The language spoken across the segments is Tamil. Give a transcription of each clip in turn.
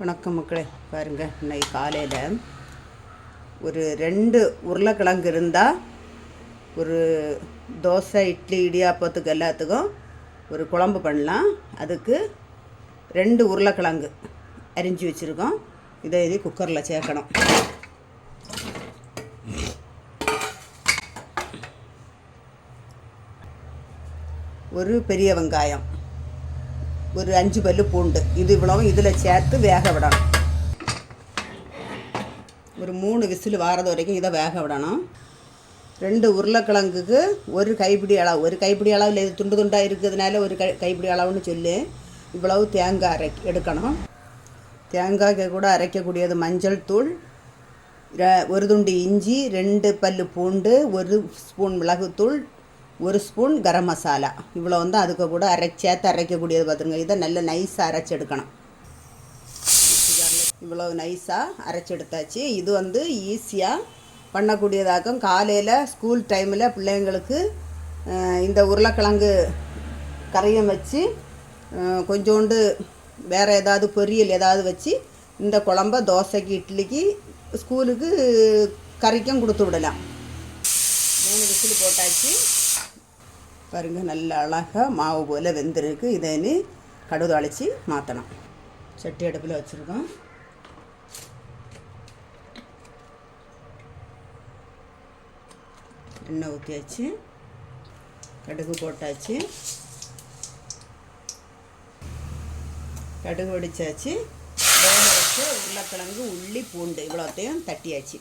வணக்கம் மக்களே. பாருங்கள் இன்னைக்கு காலையில் ஒரு ரெண்டு உருளைக்கிழங்கு இருந்தால் ஒரு தோசை இட்லி இடியாப்பத்துக்கு எல்லாத்துக்கும் ஒரு குழம்பு பண்ணலாம். அதுக்கு ரெண்டு உருளைக்கிழங்கு அரிஞ்சு வச்சுருக்கோம். இதை இது குக்கரில் சேர்க்கணும். ஒரு பெரிய வெங்காயம். ஒரு அஞ்சு பல்லு பூண்டு. இது இவ்வளவும் இதில் சேர்த்து வேக விடணும். ஒரு மூணு விசில் வாரது வரைக்கும் இதை வேக விடணும். ரெண்டு உருளைக்கிழங்குக்கு ஒரு கைப்பிடி அளவு. ஒரு கைப்பிடி அளவில் இது துண்டு துண்டாக இருக்கிறதுனால ஒரு கை கைப்பிடி அளவுன்னு சொல்லி. இவ்வளவு தேங்காய் அரை எடுக்கணும். தேங்காய்க்கு கூட அரைக்கக்கூடியது மஞ்சள் தூள் ஒரு துண்டு இஞ்சி ரெண்டு பல்லு பூண்டு ஒரு ஸ்பூன் மிளகுத்தூள் ஒரு ஸ்பூன் கரம் மசாலா. இவ்வளோ வந்து அதுக்கு கூட அரை சேர்த்து அரைக்கக்கூடியது பார்த்துருங்க இதை நல்ல நைஸாக அரைச்சி எடுக்கணும். இவ்வளோ நைஸாக அரைச்சி எடுத்தாச்சு. இது வந்து ஈஸியாக பண்ணக்கூடியதாக்கும் காலையில் ஸ்கூல் டைமில் பிள்ளைங்களுக்கு இந்த உருளைக்கிழங்கு கரையும் வச்சு கொஞ்சோண்டு வேறு ஏதாவது பொரியல் ஏதாவது வச்சு இந்த குழம்ப தோசைக்கு இட்லிக்கு ஸ்கூலுக்கு கறிக்கும் கொடுத்து விடலாம். மூணு விசில் போட்டாச்சு. பாருங்கள் நல்ல அழகாக மாவு போல் வெந்திருக்கு. இதை இனி கடுகு அழைச்சி மாற்றணும் சட்டி அடுப்பில் வச்சுருக்கோம். எண்ணெய் ஊற்றியாச்சு கடுகு போட்டாச்சு. கடுகு வெடிச்சாச்சு. வேக வச்சு உருளைக்கிழங்கு உள்ளி பூண்டு இவ்வளோத்தையும் தட்டியாச்சு.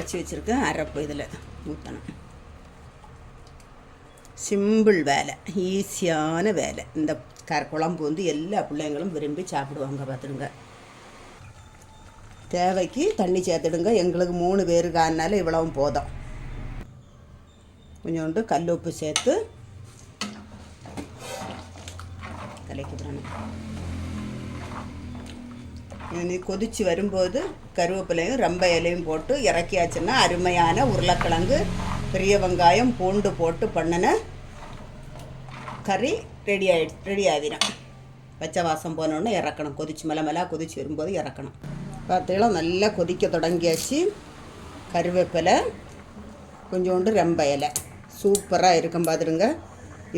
அரைச்சி வச்சுருக்கேன் அரைப்பு இதில் ஊற்றணும் சிம்பிள் வேலை ஈஸியான வேலை. இந்த க குழம்பு வந்து எல்லா பிள்ளைங்களும் விரும்பி சாப்பிடுவாங்க பார்த்துடுங்க. தேவைக்கு தண்ணி சேர்த்துடுங்க. எங்களுக்கு மூணு பேருக்கானால இவ்வளவும் போதும். கொஞ்சோண்டு கல் உப்பு சேர்த்து கலக்கி விடணும் கொதிச்சு வரும்போது கருவேப்பிலையும் ரொம்ப இலையும் போட்டு இறக்கியாச்சுன்னா அருமையான உருளைக்கிழங்கு பெரிய வெங்காயம் பூண்டு போட்டு பண்ணின கறி ரெடி ஆகி ரெடி ஆகிடும் பச்சை வாசம் போனோடனே இறக்கணும். கொதிச்சு மலை மேலே கொதிச்சு வரும்போது இறக்கணும். பார்த்தீங்களா? நல்லா கொதிக்க தொடங்கியாச்சு. கருவேப்பிலை கொஞ்சோண்டு ரொம்ப இலை. சூப்பராக இருக்கும் பார்த்துடுங்க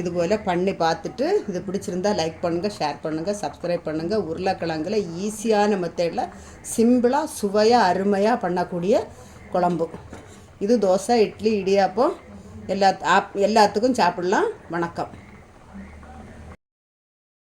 இதுபோல் பண்ணி பார்த்துட்டு இது பிடிச்சிருந்தா லைக் பண்ணுங்கள் ஷேர் பண்ணுங்கள் சப்ஸ்கிரைப் பண்ணுங்கள் உருளைக்கிழங்குல ஈஸியான மெத்தடில் சிம்பிளாக சுவையாக அருமையாக பண்ணக்கூடிய குழம்பு. இது தோசை இட்லி இடியாப்பம் எல்லா ஆப் எல்லாத்துக்கும் சாப்பிட்லாம். வணக்கம்.